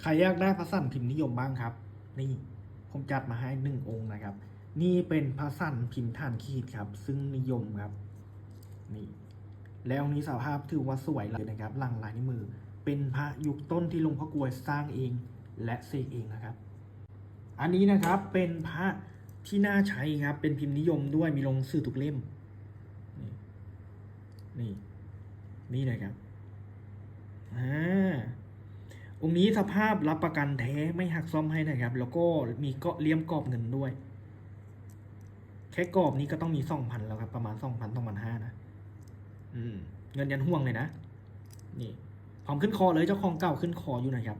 ใครอยากได้พระสันพิมพ์นิยมบ้างครับ นี่ผมจัดมาให้หนึ่งองค์นะครับ นี่เป็นพระสันพิมพ์ฐานขีดครับ ซึ่งนิยมครับ นี่ แล้วองค์นี้สภาพถือว่าสวยเลยนะครับหลังลายนิ้วมือ เป็นพระยุคต้นที่หลวงพ่อกลวยสร้างเองและเสกเองนะครับ อันนี้นะครับเป็นพระที่น่าใช้ครับ เป็นพิมพ์นิยมด้วยมีลงสื่อทุกเล่ม นี่ นี่ นี่เลยครับ อ่า องค์นี้สภาพรับประกันแท้ไม่หักซ่อมให้นะครับ แล้วก็มีเกาะเลี่ยมกรอบเงินด้วย แค่กรอบนี้ก็ต้องมีสองพันแล้วครับ ประมาณสองพันสองพันห้านะอืม เงินยันห่วงเลยนะ นี่พร้อมขึ้นคอเลยเจ้าของเก่าขึ้นคออยู่นะครับ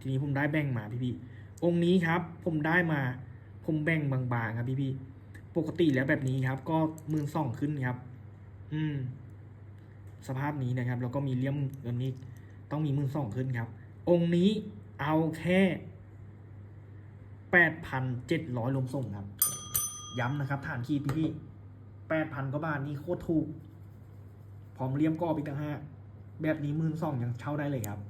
ทีนี้ผมได้แบ่งมาพี่ๆองค์นี้ครับ ผมได้มา ผมแบ่งบางๆครับพี่ๆปกติแล้วแบบนี้ครับ ก็มื่นสองขึ้นครับ อืม สภาพนี้นะครับ แล้วก็มีเลี่ยมเงินนี้ต้องมีมื่นสองขึ้นครับ องค์นี้เอาแค่แปดพันเจ็ดร้อยลมส่งครับ ย้ำนะครับฐานคีดพี่แปดพันกว่าบาทนี่โคตรถูก พร้อมเลี่ยมกรอบอีกต่างห้าแบบนี้มื่นสองยังเช่าได้เลยครับ